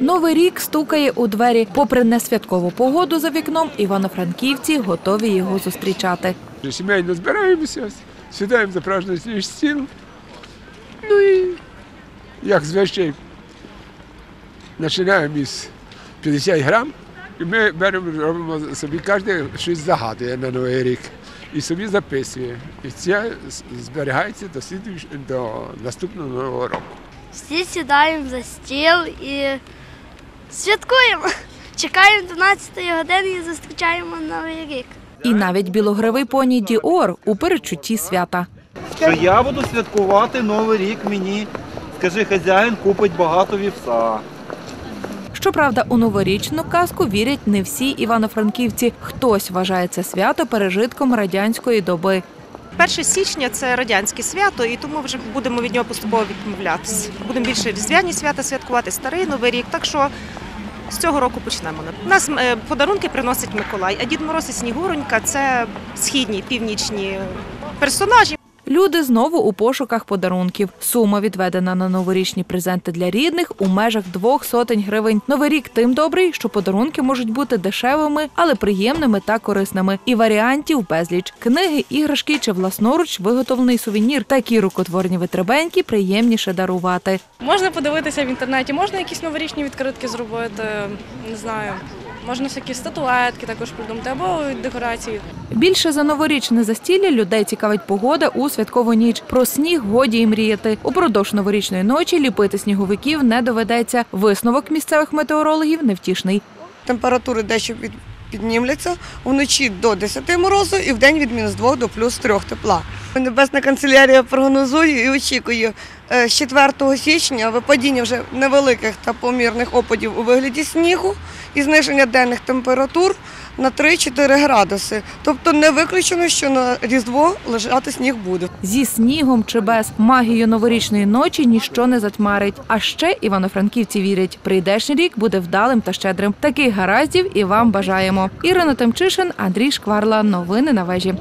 Новий рік стукає у двері. Попри несвяткову погоду за вікном, івано-франківці готові його зустрічати. Сімейно збираємося, сідаємо за праздничний стіл. Ну і як звичай, починаємо із 50 грам. І ми беремо, робимо собі кожен щось загадує на Новий рік і собі записує. І це зберігається до, до наступного нового року. Всі сідаємо за стіл і святкуємо. Чекаємо 12 години і зустрічаємо Новий рік. І навіть білогривий поні Діор у перечутті свята. що я буду святкувати Новий рік мені. Скажи, хазяїн купить багато вівса. Щоправда, у новорічну казку вірять не всі івано-франківці. Хтось вважає це свято пережитком радянської доби. 1 січня це радянське свято, і тому вже будемо від нього поступово відмовлятися. Будемо більше різдвяні свята святкувати, старий новий рік. Так що з цього року почнемо. Нас е, подарунки приносить Миколай, а Дід Мороз і Снігуронька це східні північні персонажі. Люди знову у пошуках подарунків. Сума відведена на новорічні презенти для рідних у межах двох сотень гривень. Новий рік тим добрий, що подарунки можуть бути дешевими, але приємними та корисними. І варіантів безліч книги, іграшки чи власноруч виготовлений сувенір. Такі рукотворні витребеньки приємніше дарувати. Можна подивитися в інтернеті, можна якісь новорічні відкритки зробити, не знаю. Можна всякі статуетки також придумати або декорації. Більше за новорічне застілля людей цікавить погода у святкову ніч. Про сніг годі й мріяти. Упродовж новорічної ночі ліпити сніговиків не доведеться. Висновок місцевих метеорологів невтішний. температури дещо піднімляться, вночі до 10 морозу і вдень від мінус 2 до плюс 3 тепла. Небесна канцелярія прогнозує і очікує е, з 4 січня випадіння вже невеликих та помірних опадів у вигляді снігу і зниження денних температур на 3-4 градуси. Тобто не виключено, що на Різдво лежати сніг буде. Зі снігом чи без магію новорічної ночі ніщо не затьмарить. А ще івано-франківці вірять, прийдешній рік буде вдалим та щедрим. Таких гараздів і вам бажаємо. Ірина Темчишин, Андрій Шкварла. Новини на вежі.